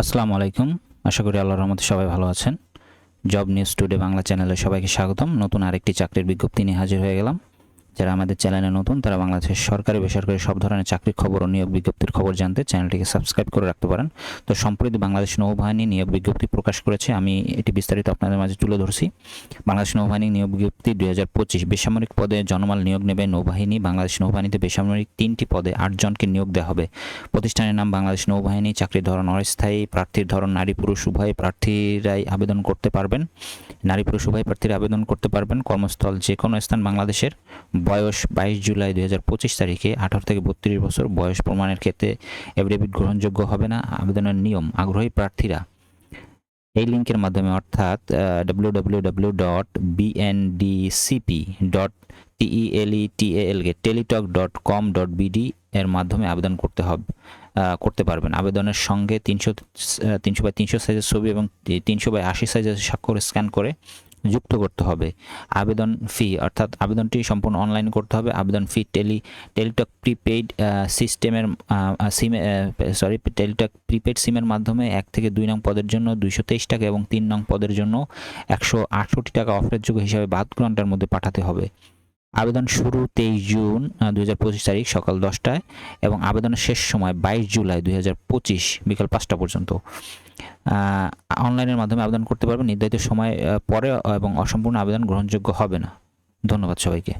আসসালামু আলাইকুম। আশা করি আল্লাহর রহমতে সবাই ভালো আছেন। জব নিউজ টুডে বাংলা চ্যানেলে সবাইকে স্বাগতম। নতুন আরেকটি চাকরির বিজ্ঞপ্তি নিয়ে হাজির হয়ে গেলাম। যারা আমাদের চ্যানেলে নতুন, তারা বাংলাদেশের সরকারি, বেসরকারি সব ধরনের চাকরির খবর ও নিয়োগ বিজ্ঞপ্তির খবর জানতে চ্যানেলটিকে সাবস্ক্রাইব করে রাখতে পারেন। তো সম্প্রতি বাংলাদেশ নৌবাহিনী নিয়োগ বিজ্ঞপ্তি প্রকাশ করেছে। আমি এটি বিস্তারিত আপনাদের মাঝে তুলে ধরছি। বাংলাদেশ নৌবাহিনী নিয়োগ বিজ্ঞপ্তি দুই হাজার পঁচিশ বেসামরিক পদে জনমাল নিয়োগ নেবে নৌবাহিনী। বাংলাদেশ নৌবাহিনীতে বেসামরিক তিনটি পদে আটজনকে নিয়োগ দেওয়া হবে। প্রতিষ্ঠানের নাম বাংলাদেশ নৌবাহিনী। চাকরির ধরন অস্থায়ী। প্রার্থীর ধরন নারী, পুরুষ, উভয় প্রার্থীরাই আবেদন করতে পারবেন। নারী, পুরুষ, উভয় প্রার্থীরা আবেদন করতে পারবেন। কর্মস্থল যে কোনো স্থান বাংলাদেশের বয়স বাইশ জুলাই দুই হাজার পঁচিশ তারিখে আঠারো থেকে বত্রিশ বছর বয়স প্রমাণের ক্ষেত্রে এফিডেভিট গ্রহণযোগ্য হবে না, আবেদনের নিয়ম আগ্রহী প্রার্থীরা। এই লিঙ্কের মাধ্যমে অর্থাৎ W W W dot BNDCP dot TELE TALK Teletalk dot com dot BD এর মাধ্যমে আবেদন করতে হবে করতে পারবেন। আবেদনের সঙ্গে তিনশো তিনশো বাই তিনশো সাইজের ছবি এবং তিনশো বাই আশি সাইজের স্বাক্ষর স্ক্যান করে যুক্ত করতে হবে। আবেদন ফি অর্থাৎ আবেদনটি সম্পূর্ণ অনলাইন করতে হবে। আবেদন ফি টেলি টেলিটক প্রিপেইড সিস্টেমের সিমে সরি টেলিটক প্রিপেইড সিমের মাধ্যমে এক থেকে দুই নং পদের জন্য দুইশো তেইশ টাকা এবং তিন নং পদের জন্য একশো আটষট্টি টাকা অফারের যোগ্য হিসাবে বাদ ঘণ্টার মধ্যে পাঠাতে হবে। আবেদন শুরু তেইশ জুন দুই হাজার পঁচিশ তারিখ সকাল দশটায় এবং আবেদনের শেষ সময় বাইশ জুলাই দুই হাজার পঁচিশ বিকাল পাঁচটা পর্যন্ত। অনলাইনের মাধ্যমে আবেদন করতে পারবেন। নির্ধারিত সময় পরে এবং অসম্পূর্ণ আবেদন গ্রহণযোগ্য হবে না। ধন্যবাদ সবাইকে।